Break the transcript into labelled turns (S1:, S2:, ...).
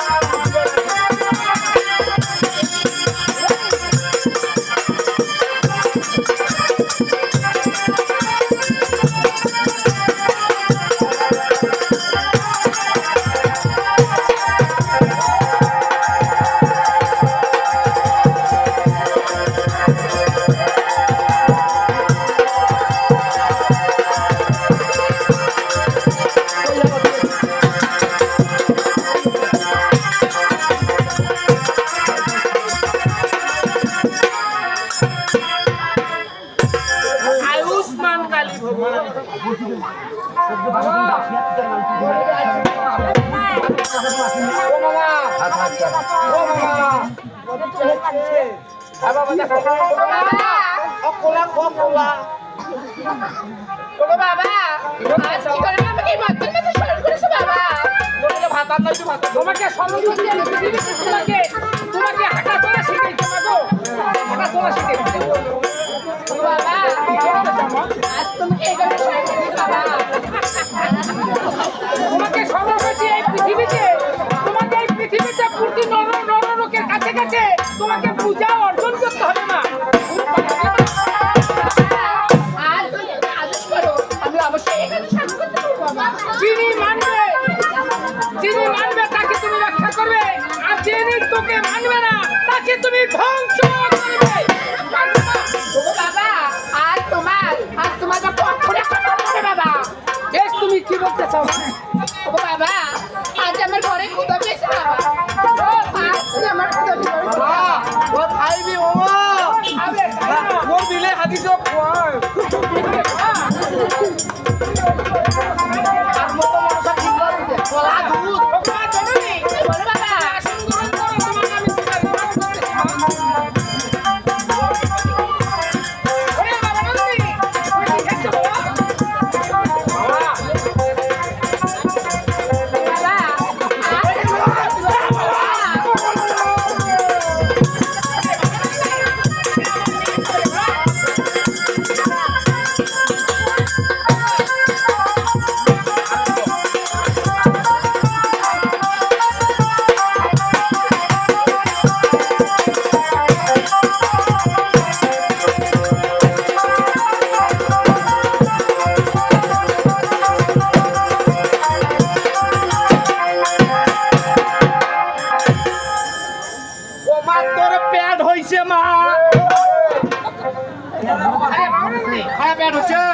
S1: Thank you. Kali ভগবান
S2: কোলা
S1: বাবা করে তোমাকে হাঁটা চলা পূর্তি নর নর লোকের কাছে কাছে তোমাকে পূজা অর্জন করতে হবে না যিনি মানবে যিনি মানবে তাকে তুমি রক্ষা করবে। আর যিনি তোকে মানবে না তাকে তুমি ধ্বংস করবে।
S3: বাবা আর তোমার আর তোমার বাবা।
S1: বেশ তুমি কি বলতে চাও?
S3: বাবা আজ আমার ঘরে খুদা পেয়েছে বাবা।
S2: ભવિષ્યમાં
S1: અરે બેઠું છે.